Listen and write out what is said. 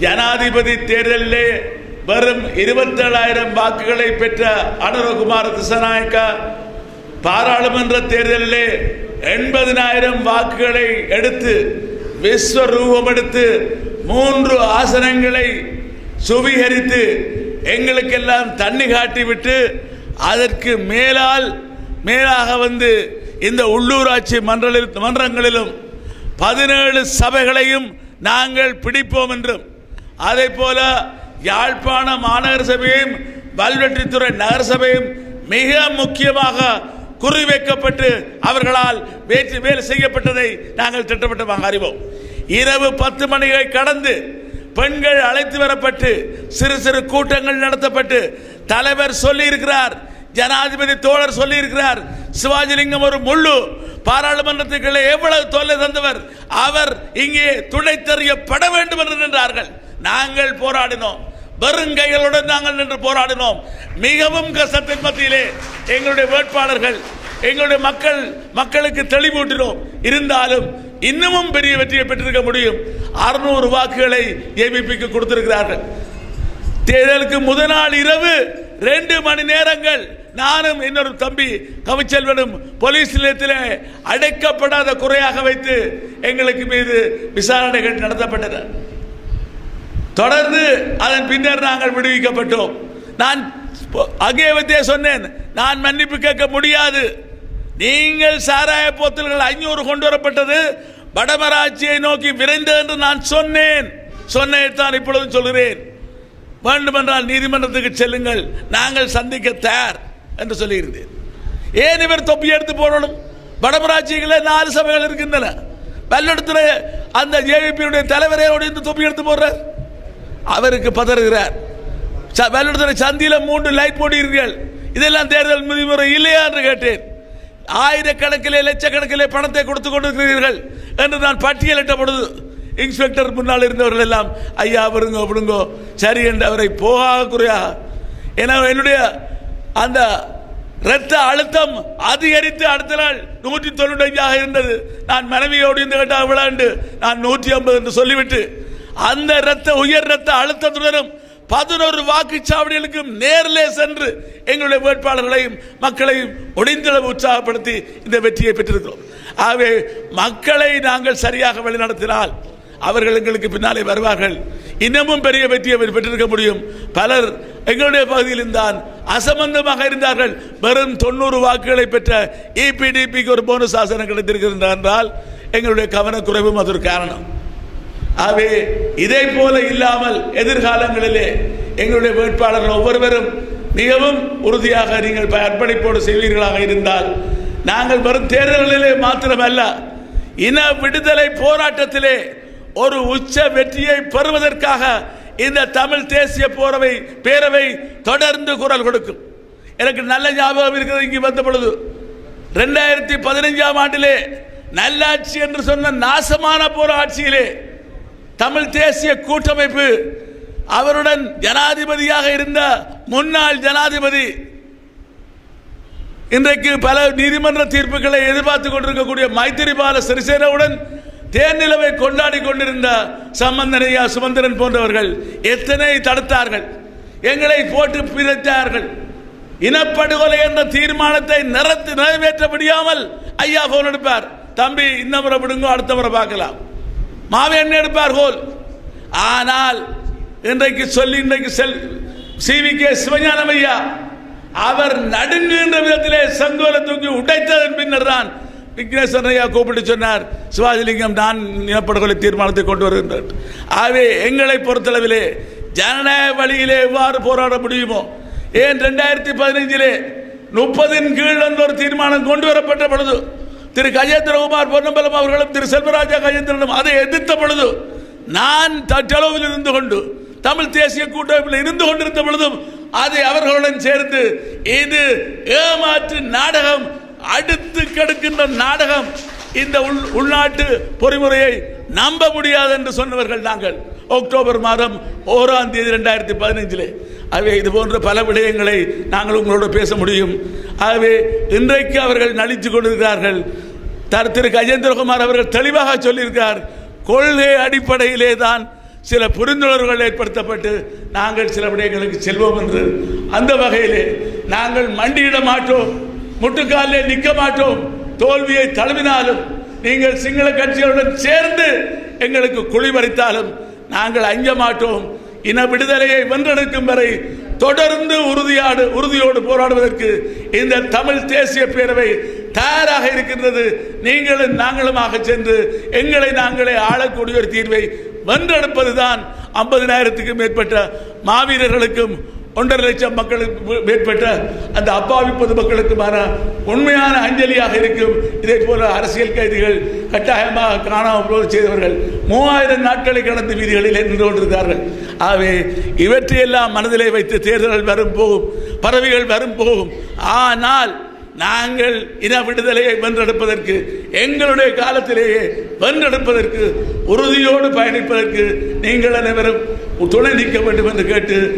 ஜனாதிபதி தேர்தலிலே வெறும் இருபத்தேழாயிரம் வாக்குகளை பெற்ற அனுரகுமார் திசநாயக்கா பாராளுமன்ற தேர்தலிலே எண்பதினாயிரம் வாக்குகளை எடுத்து விஸ்வரூபம் எடுத்து மூன்று ஆசனங்களை சுவீகரித்து எங்களுக்கெல்லாம் தண்ணி காட்டி விட்டு அதற்கு மேலால் மேலாக வந்து இந்த உள்ளூராட்சி மன்றலில் மன்றங்களிலும் பதினேழு சபைகளையும் நாங்கள் பிடிப்போம் என்றும் அதே போல யாழ்ப்பாண மாநகர சபையும் வல்வெற்றித்துறை நகர சபையும் மிக முக்கியமாக குறிவைக்கப்பட்டு அவர்களால் வேற்று வேலை செய்யப்பட்டதை நாங்கள் திட்டமிட்டமாக அறிவோம். இரவு பத்து மணிகளை கடந்து பெண்கள் அழைத்து வரப்பட்டு சிறு சிறு கூட்டங்கள் நடத்தப்பட்டு தலைவர் சொல்லியிருக்கிறார் ஜனாதிபதி தோழர் சொல்லியிருக்கிறார் சிவாஜிலிங்கம் ஒரு முள்ளு பாராளுமன்றத்துக்குள்ளே எவ்வளவு தொல்லை தந்தவர் அவர் இங்கே துணை தெரியப்பட வேண்டும் என்று நின்றார்கள். நாங்கள் போராடினோம். வெறுங்கைகளுடன் நாங்கள் நின்று போராடினோம். மிகவும் கஷ்டத்தின் மத்தியிலே எங்களுடைய வேட்பாளர்கள் எங்களுடைய மக்கள் மக்களுக்கு தெளிவூட்டினோம். இருந்தாலும் இன்னமும் பெரிய வெற்றியை பெற்றிருக்க முடியும். அறுநூறு வாக்குகளை ஏபிபிக்கு கொடுத்திருக்கிறார்கள். தேர்தலுக்கு முதல் நாள் இரவு ரெண்டு மணி நேரங்கள் நானும் இன்னொரு தம்பி கவிச்செல்வனும் போலீஸ் நிலையத்தில் அடைக்கப்படாத குறையாக வைத்து எங்களுக்கு மீது விசாரணைகள் நடத்தப்பட்டன தொடர்ந்து அதன் பின்னர் நாங்கள் விடுவிக்கப்பட்டோம். நான் அங்கே வைத்தே சொன்னேன் நான் மன்னிப்பு கேட்க முடியாது. நீங்கள் சாராய போத்தல்கள் ஐநூறு கொண்டு வரப்பட்டது வடமராட்சியை நோக்கி விரைந்தது என்று நான் சொன்னேன். சொன்னேன் இப்பொழுது சொல்கிறேன். வேண்டுமென்றால் நீதிமன்றத்துக்கு செல்லுங்கள் நாங்கள் சந்திக்க தயார் என்று சொல்லியிருந்தேன். ஏன் இவர் தொப்பி எடுத்து போடணும்? வடமராட்சிகளே நாலு சபைகள் இருக்கின்றன. பல்லெடுத்துல அந்த ஜேவிபியுடைய தலைவரையோடு ஒடிந்து தொப்பி எடுத்து போடுறார். அவருக்கு பதறுகிறார். வெள்ளத்துறை சந்தியில் மூன்று லைட் போடுகிறீர்கள். இதெல்லாம் தேர்தல் விதிமுறை இல்லையா என்று கேட்டேன். ஆயிரக்கணக்கிலே லட்சக்கணக்கிலே பணத்தை கொடுத்து கொண்டிருக்கிறீர்கள் என்று நான் பட்டியலிட்ட பொழுது இன்ஸ்பெக்டர் முன்னால் இருந்தவர்கள் எல்லாம் ஐயா விடுங்கோ விடுங்கோ சரி என்று அவரை போகாத குறையா ஏன்னா என்னுடைய அந்த இரத்த அழுத்தம் அதிகரித்து அடுத்த நாள் நூற்றி தொண்ணூற்றஞ்சாக இருந்தது. நான் மனைவியோடு இந்த கேட்டால் விளாண்டு நான் நூற்றி ஐம்பது என்று சொல்லிவிட்டு அந்த இரத்த உயர் இரத்த அழுத்தத்துடனும் பதினோரு வாக்குச்சாவடிகளுக்கும் நேரிலே சென்று எங்களுடைய வேட்பாளர்களையும் மக்களையும் ஒடிந்தளவு உற்சாகப்படுத்தி இந்த வெற்றியை பெற்றிருக்கிறோம். ஆகவே மக்களை நாங்கள் சரியாக வழிநடத்தினால் அவர்கள் எங்களுக்கு பின்னாலே வருவார்கள். இன்னமும் பெரிய வெற்றியை பெற்றிருக்க முடியும். பலர் எங்களுடைய பகுதியில் தான் அசம்பந்தமாக இருந்தார்கள். வெறும் தொண்ணூறு வாக்குகளை பெற்ற இபிடிபிக்கு ஒரு போனஸ் ஆசனம் கிடைத்திருக்கிறது என்றால் எங்களுடைய கவனக்குறைவும் அது ஒரு காரணம். ஆகவே இதே போல இல்லாமல் எதிர்காலங்களிலே எங்களுடைய வேட்பாளர்கள் ஒவ்வொருவரும் மிகவும் உறுதியாக நீங்கள் அர்ப்பணிப்போடு செய்வீர்களாக இருந்தால் நாங்கள் வரும் தேர்தல்களிலே மாத்திரமல்ல இன விடுதலை போராட்டத்திலே ஒரு உச்ச வெற்றியை பெறுவதற்காக இந்த தமிழ் தேசிய போரவை பேரவை தொடர்ந்து குரல் கொடுக்கும். எனக்கு நல்ல ஞாபகம் இருக்கிறது இங்கு வந்த பொழுது. ரெண்டாயிரத்தி பதினைஞ்சாம் ஆண்டிலே நல்லாட்சி என்று சொன்ன நாசமான போற ஆட்சியிலே தமிழ் தேசிய கூட்டமைப்பு அவருடன் ஜனாதிபதியாக இருந்த முன்னாள் ஜனாதிபதி. இன்றைக்கு பல நீதிமன்ற தீர்ப்புகளை எதிர்பார்த்து கொண்டிருக்கக்கூடிய மைத்திரிபால சிறிசேனவுடன் தேர்நிலவை கொண்டாடி கொண்டிருந்த சம்பந்தனையா சுமந்திரன் போன்றவர்கள் எத்தனை தடுத்தார்கள் எங்களை போட்டு பிரித்தார்கள் இனப்படுகொலை என்ற தீர்மானத்தை நிறத்து நிறைவேற்ற முடியாமல் ஐயா போன் எடுப்பார். தம்பி இந்த முறை விடுங்க அடுத்த முறை பார்க்கலாம். மாவு என்ன எடுப்பார் ஆனால் இன்றைக்கு சொல்லி இன்றைக்கு செல் சிவி கே சிவஞானம் ஐயா அவர் நடுங்குகின்ற விதத்திலே செங்கோலை தூக்கி உடைத்ததன் பின்னர் தான் விக்னேஸ்வரன் ஐயா கூப்பிட்டு சொன்னார் சிவாஜிலிங்கம் நான் இனப்படுகொலை தீர்மானத்தை கொண்டு வருகின்றார் ஆகவே எங்களை பொறுத்தளவிலே ஜனநாயக வழியிலே எவ்வாறு போராட முடியுமோ ஏன் ரெண்டாயிரத்தி பதினைஞ்சிலே முப்பதின் கீழ் என்ற ஒரு தீர்மானம் கொண்டு வரப்பட்ட பொழுது திரு கஜேந்திரகுமார் பொன்னம்பலம் அவர்களும் திரு செல்வராஜா கஜேந்திரனும் அதை எதிர்த்த பொழுது நான் தட்டளவில் இருந்து கொண்டு தமிழ் தேசிய கூட்டமைப்பில் இருந்து கொண்டிருந்த பொழுதும் அதை அவர்களுடன் சேர்ந்து இது ஏமாற்று நாடகம் அடுத்து கெடுக்கின்ற நாடகம் இந்த உள் உள்நாட்டு பொறிமுறையை நம்ப முடியாது என்று சொன்னவர்கள் நாங்கள். அக்டோபர் மாதம் ஓராம் தேதி ரெண்டாயிரத்தி பதினைஞ்சிலே. ஆகவே இது போன்ற பல விடயங்களை நாங்கள் உங்களோட பேச முடியும். ஆகவே இன்றைக்கு அவர்கள் நலித்து கொண்டிருக்கிறார்கள். தர் திரு கஜேந்திரகுமார் அவர்கள் தெளிவாக சொல்லியிருக்கிறார். கொள்கை அடிப்படையிலே தான் சில புரிந்துணர்வுகள் ஏற்படுத்தப்பட்டு நாங்கள் சில விடயங்களுக்கு செல்வோம் என்று. அந்த வகையிலே நாங்கள் மண்டியிட மாட்டோம். முட்டுக்காலிலே நிற்க மாட்டோம். தோல்வியை தழுவினாலும் நீங்கள் சிங்கள கட்சிகளுடன் சேர்ந்து எங்களுக்கு குழி பறித்தாலும் நாங்கள் அஞ்ச மாட்டோம். இன விடுதலையை வென்றெடுக்கும் வரை தொடர்ந்து உறுதியாடு உறுதியோடு போராடுவதற்கு இந்த தமிழ் தேசிய பேரவை தயாராக இருக்கின்றது. நீங்களும் நாங்களுமாக சென்று எங்களை நாங்களே ஆளக்கூடிய ஒரு தீர்வை வென்றெடுப்பதுதான் ஐம்பதினாயிரத்துக்கும் மேற்பட்ட மாவீரர்களுக்கும் ஒன்றரை லட்சம் மக்களுக்கு மேற்பட்ட அந்த அப்பாவி பொது மக்களுக்குமான உண்மையான அஞ்சலியாக இருக்கும். இதே போல அரசியல் கைதிகள் கட்டாயமாக காணாமல் செய்தவர்கள் மூவாயிரம் நாட்களை கடந்து வீதிகளில் நின்று கொண்டிருக்கிறார்கள். ஆகவே இவற்றையெல்லாம் மனதிலே வைத்து தேர்தல்கள் வரும் போகும் பறவைகள் வரும் போகும். ஆனால் நாங்கள் இன விடுதலையை வென்றெடுப்பதற்கு எங்களுடைய காலத்திலேயே வென்றெடுப்பதற்கு உறுதியோடு பயணிப்பதற்கு நீங்கள் அனைவரும் துணை நிற்க வேண்டும் என்று கேட்டு